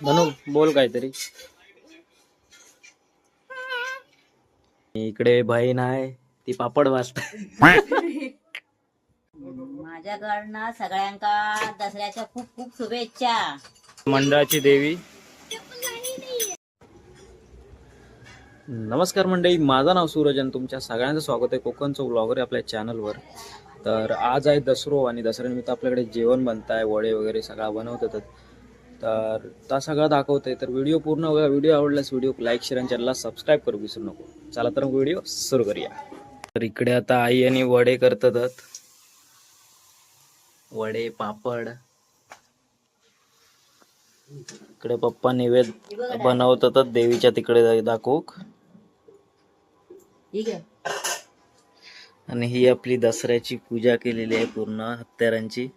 म्हणू बोल काहीतरी. इकडे बहीण आहे ती पापड वाजते माझ्याकडनं सगळ्यांका दसऱ्याच्या खूप खूप शुभेच्छा. मंडळाची देवी. नमस्कार मंडळी माझं नाव सूरज आणि तुमच्या सगळ्यांचं स्वागत आहे कोकणचं ब्लॉगर आपल्या चॅनलवर तर आज आहे दसरो आणि दसऱ्यानिमित्त आपल्याकडे जेवण बनत आहे वडे वगैरे सगळा बनवत होतात तर त्या सगळं दाखवतंय. तर व्हिडिओ पूर्ण बघा. व्हिडिओ आवडल्यास व्हिडिओ लाईक शेअर आणि चॅनलला सबस्क्राईब करू. विसरू नको. चला तर व्हिडिओ सुरू करूया. तर इकडे आता आई आणि वडे करतात. वडे पापड. इकडे पप्पा निवेद बनवतात. देवीच्या तिकडे दाखवूक आणि ही आपली दसऱ्याची पूजा केलेली आहे पूर्ण हत्यारांची.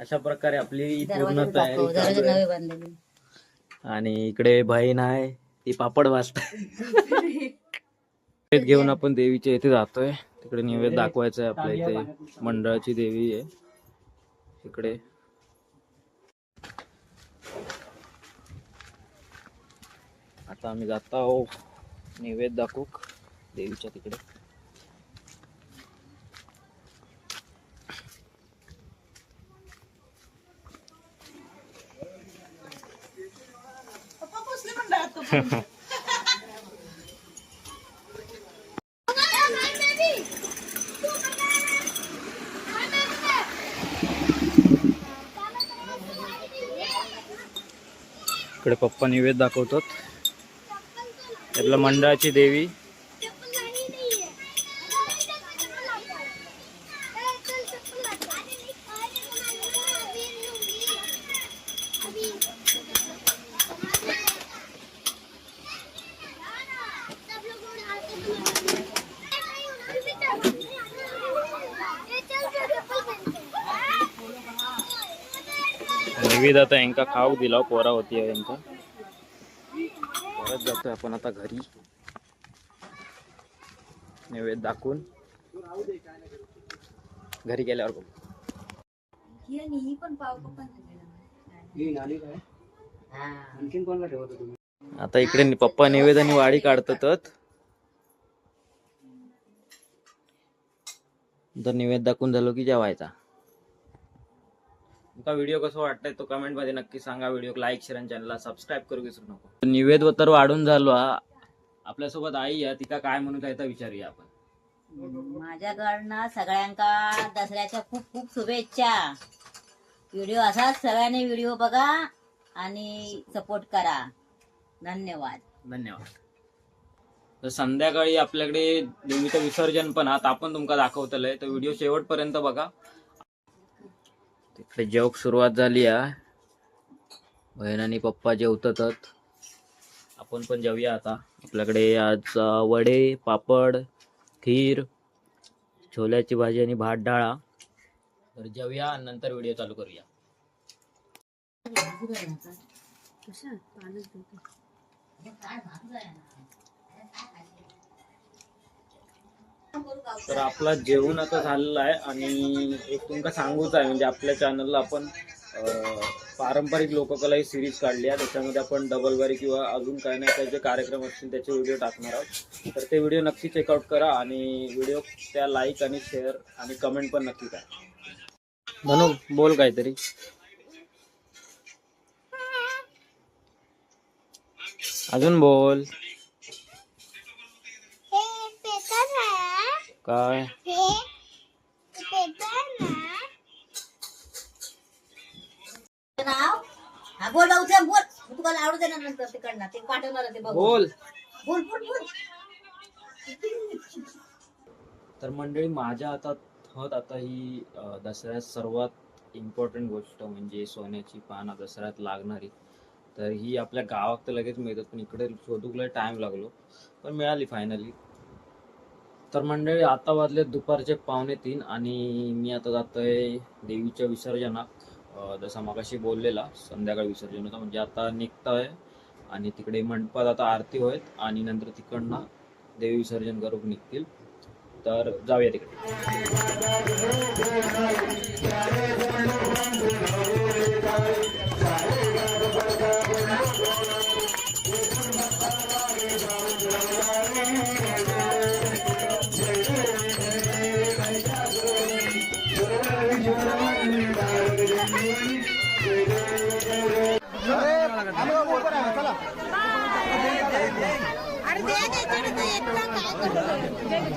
अशा प्रकारे आपली पूर्ण दाखव तयारी चालू आहे. आणि इकडे बहीण आहे ती पापड निवेद घेऊन आपण देवीच्या इथे जातोय. तिकडे निवेद दाखवायचा आहे आपल्या इथे. मंडळाची देवी आहे. इकडे. आता आम्ही जात आहोत. निवेद दाखवूक देवीच्या तिकडे. इकडे पप्पा निवेद दाखवतात. आपल्या मंडळाची देवी. निवेद आता यांका खाऊ दिला पोरा होती यांका. परत जातोय आपण आता घरी. नैवेद्य दाखवून. घरी गेल्यावर बघू. आता इकडे नि- पप्पा निवेद आणि वाडी काढतात. तर निवेद दाखवून झालो की जेवायचा. तुमचा व्हिडिओ कसं वाटतंय तो कमेंटमध्ये नक्की सांगा. व्हिडिओ लाईक शेअर आणि चॅनलला सबस्क्राईब करू विसरू नको. निवेद तर वाढून झालो हा. आपल्यासोबत आई आहे तिका काय म्हणून काय तर विचारूया आपण. माझ्याकडनं सगळ्यांका दसऱ्याच्या खूप खूप शुभेच्छा. व्हिडिओ असाच सगळ्यांनी व्हिडिओ बघा आणि सपोर्ट करा. धन्यवाद. धन्यवाद. तर संध्याकाळी आपल्याकडे देवीचं विसर्जन पण आता आपण तुमका दाखवतलंय. तर व्हिडिओ शेवटपर्यंत बघा. इकडे जेवक सुरुवात झाली आहे बहीण आणि पप्पा जेवतात आपण पण जेवूया आता. आपल्याकडे आज वडे पापड खीर छोल्याची भाजी आणि भात डाळा तर जेवूया आणि नंतर व्हिडिओ चालू करूया. तर आपला जेवण आता झालेला आहे आणि एक तुमका सांगूच आहे म्हणजे आपल्या चॅनलला आपण पारंपरिक लोककला ही सिरीज काढली आहे. त्याच्यामध्ये आपण डबलवारी किंवा अजून काही नाही काही जे कार्यक्रम असतील त्याचे व्हिडिओ टाकणार आहोत. तर ते व्हिडिओ नक्की चेकआउट करा आणि व्हिडिओ त्या लाईक आणि शेअर आणि कमेंट पण नक्की करा. म्हणून बोल काहीतरी. अजून बोल. काय हा बोल भाऊ बोल मी तुला आवडू देणार नंतर तिकडनं ते पाठवणार ते बघ बोल बोल बोल बोल तर मंडळी माझ्या हातात हत आता ही अ, दसऱ्यात सर्वात इम्पॉर्टंट गोष्ट म्हणजे सोन्याची पाना दसऱ्यात लागणारी. तर ही आपल्या गावात तर लगेच मिळतात पण इकडे शोधूकला टाइम लागलो. पण मिळाली फायनली तर मंडळी आता वाजले दुपारचे पावणे तीन आणि मी आता जातोय देवीच्या विसर्जनात. जसा मगाशी बोललेला संध्याकाळी विसर्जन होतं. म्हणजे आता निघतोय आणि तिकडे मंडपात आता आरती होत आणि नंतर तिकडनं देवी विसर्जन करून निघतील. तर जाऊया तिकडे.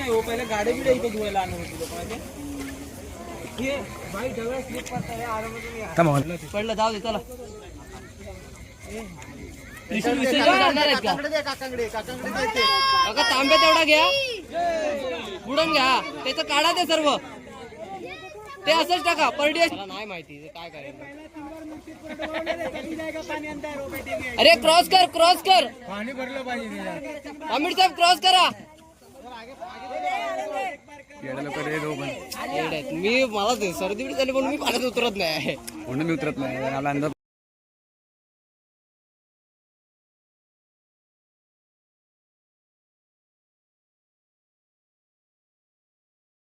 नाही हो पहिले गाडी बिडे इथे धुवायला आणून होती हे स्लिप करता आरामातून पडलं जाऊ दे चला. काका तांबे तेवढा घ्या. बुडून घ्या. त्याचं काढा ते सर्व. ते असंच टाका. परडी मला नाही माहिती काय करायचं? अरे क्रॉस कर क्रॉस कर. पाणी भरलं पाहिजे. आमिर साहेब क्रॉस करा. मी मला सर्दी झाली म्हणून मी पाण्यात उतरत नाही. म्हणून मी उतरत नाही. मला अंदाज